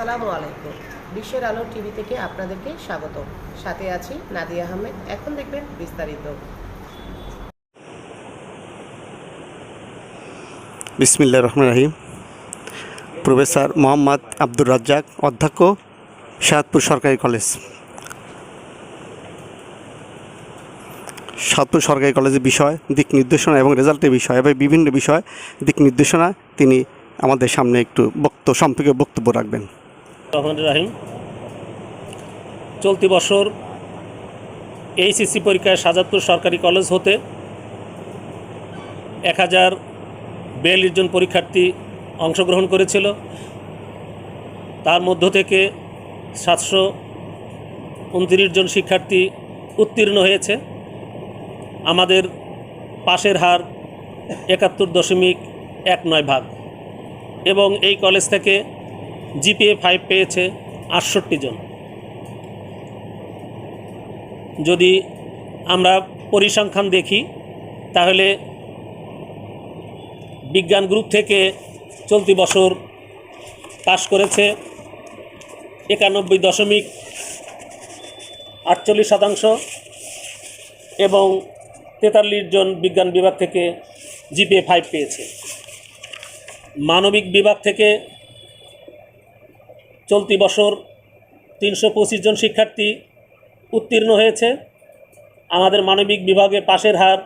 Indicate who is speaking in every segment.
Speaker 1: আসসালামু আলাইকুম। বিশ্বের আলো টিভি থেকে আপনাদেরকে স্বাগত সাথে আছি নাদিয়া আহমেদ। এখন দেখবেন বিস্তারিত।
Speaker 2: বিসমিল্লা রহমান রাহিম। প্রফেসর মোহাম্মদ আব্দুর রাজ্জাক, অধ্যক্ষ, সাতপুর সরকারি কলেজ। সাতপুর সরকারি কলেজের বিষয়, দিক নির্দেশনা এবং রেজাল্টের বিষয় এবং বিভিন্ন বিষয়, দিক নির্দেশনা তিনি আমাদের সামনে একটু বক্তব্য সম্পর্কে বক্তব্য রাখবেন।
Speaker 3: রহমান রাহিম। চলতি বছর এইচএসসি পরীক্ষায় সাজাদপুর সরকারি কলেজ হতে এক হাজার বিয়াল্লিশ জন পরীক্ষার্থী অংশগ্রহণ করেছিল। তার মধ্য থেকে সাতশো উনত্রিশ জন শিক্ষার্থী উত্তীর্ণ হয়েছে। আমাদের পাশের হার একাত্তর দশমিক এক নয় ভাগ। এবং এই কলেজ থেকে জিপিএ ফাইভ পেয়েছে আটষট্টি জন। যদি আমরা পরিসংখ্যান দেখি, তাহলে বিজ্ঞান গ্রুপ থেকে চলতি বছর পাশ করেছে একানব্বই দশমিক আটচল্লিশ শতাংশ এবং তেতাল্লিশ জন বিজ্ঞান বিভাগ থেকে জিপিএ ফাইভ পেয়েছে। মানবিক বিভাগ থেকে চলতি বছর তিনশো পঁচিশ জন শিক্ষার্থী উত্তীর্ণ হয়েছে। আমাদের মানবিক বিভাগে পাশের হার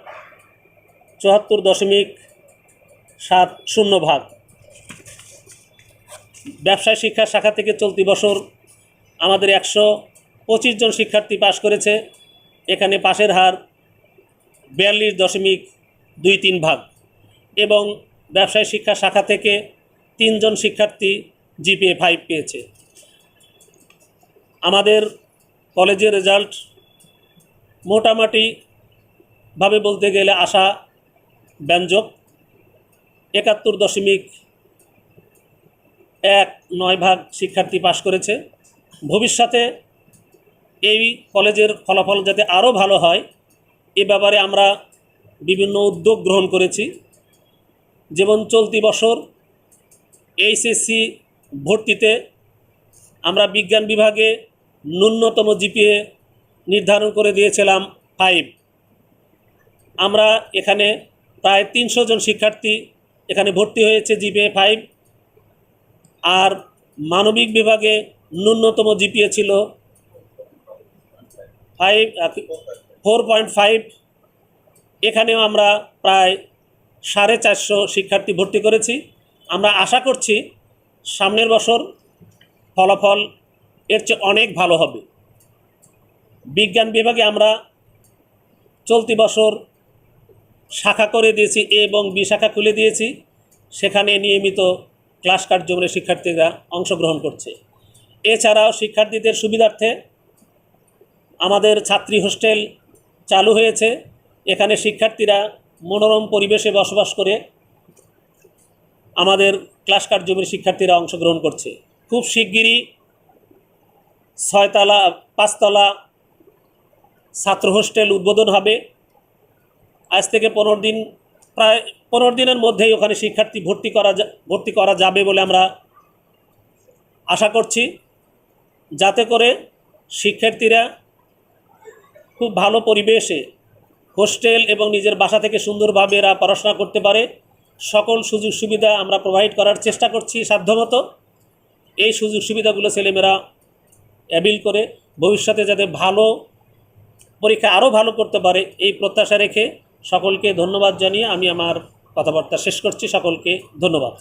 Speaker 3: চুয়াত্তর দশমিক সাত শূন্য ভাগ। ব্যবসায় শিক্ষা শাখা থেকে চলতি বছর আমাদের একশো পঁচিশ জন শিক্ষার্থী পাশ করেছে। এখানে পাশের হার বিয়াল্লিশ দশমিক দুই তিন ভাগ। এবং ব্যবসায় শিক্ষা শাখা থেকে তিনজন শিক্ষার্থী জিপিএ ফাইভ পেয়েছে। আমাদের কলেজের রেজাল্ট মোটামুটি ভাবে বলতে গেলে আশা ব্যঞ্জক। একাত্তর দশমিক এক নয় ভাগ শিক্ষার্থী পাশ করেছে। ভবিষ্যতে এই কলেজের ফলাফল যাতে আরও ভালো হয়, এ ব্যাপারে আমরা বিভিন্ন উদ্যোগ গ্রহণ করেছি। যেমন চলতি বছর এইচএসসি ভর্তিতে আমরা বিজ্ঞান বিভাগে ন্যূনতম জিপিএ নির্ধারণ করে দিয়েছিলাম ফাইভ। আমরা এখানে প্রায় তিনশো জন শিক্ষার্থী এখানে ভর্তি হয়েছে জিপিএ ফাইভ। আর মানবিক বিভাগে ন্যূনতম জিপিএ ছিল ফাইভ, ফোর পয়েন্ট ফাইভ। এখানেও আমরা প্রায় সাড়ে চারশো শিক্ষার্থী ভর্তি করেছি। আমরা আশা করছি সামনের বছর ফলাফল এর চেয়ে অনেক ভালো হবে। বিজ্ঞান বিভাগে আমরা চলতি বছর শাখা করে দিয়েছি এবং বি শাখা খুলে দিয়েছি। সেখানে নিয়মিত ক্লাস কার্যক্রমে শিক্ষার্থীরা অংশগ্রহণ করছে। এছাড়াও শিক্ষার্থীদের সুবিধার্থে আমাদের ছাত্রী হোস্টেল চালু হয়েছে। এখানে শিক্ষার্থীরা মনোরম পরিবেশে বসবাস করে আমাদের ক্লাস কার্যক্রমের শিক্ষার্থীরা অংশগ্রহণ করছে। খুব শিগগিরই ছয়তলা, পাঁচতলা ছাত্র হোস্টেল উদ্বোধন হবে। আজ থেকে পনেরো দিন, প্রায় পনেরো দিনের মধ্যেই ওখানে শিক্ষার্থী ভর্তি করা ভর্তি করা যাবে বলে আমরা আশা করছি। যাতে করে শিক্ষার্থীরা খুব ভালো পরিবেশে হোস্টেল এবং নিজের বাসা থেকে সুন্দরভাবে এরা পড়াশোনা করতে পারে। সকল সুযোগ সুবিধা আমরা প্রোভাইড করার চেষ্টা করছি সাধ্যমতো। এই সুযোগ সুবিধাগুলো ছেলেমেয়েরা অ্যাবিল করে ভবিষ্যতে যাতে ভালো পরীক্ষা আরও ভালো করতে পারে এই প্রত্যাশা রেখে সকলকে ধন্যবাদ জানিয়ে আমি আমার কথাবার্তা শেষ করছি। সকলকে ধন্যবাদ।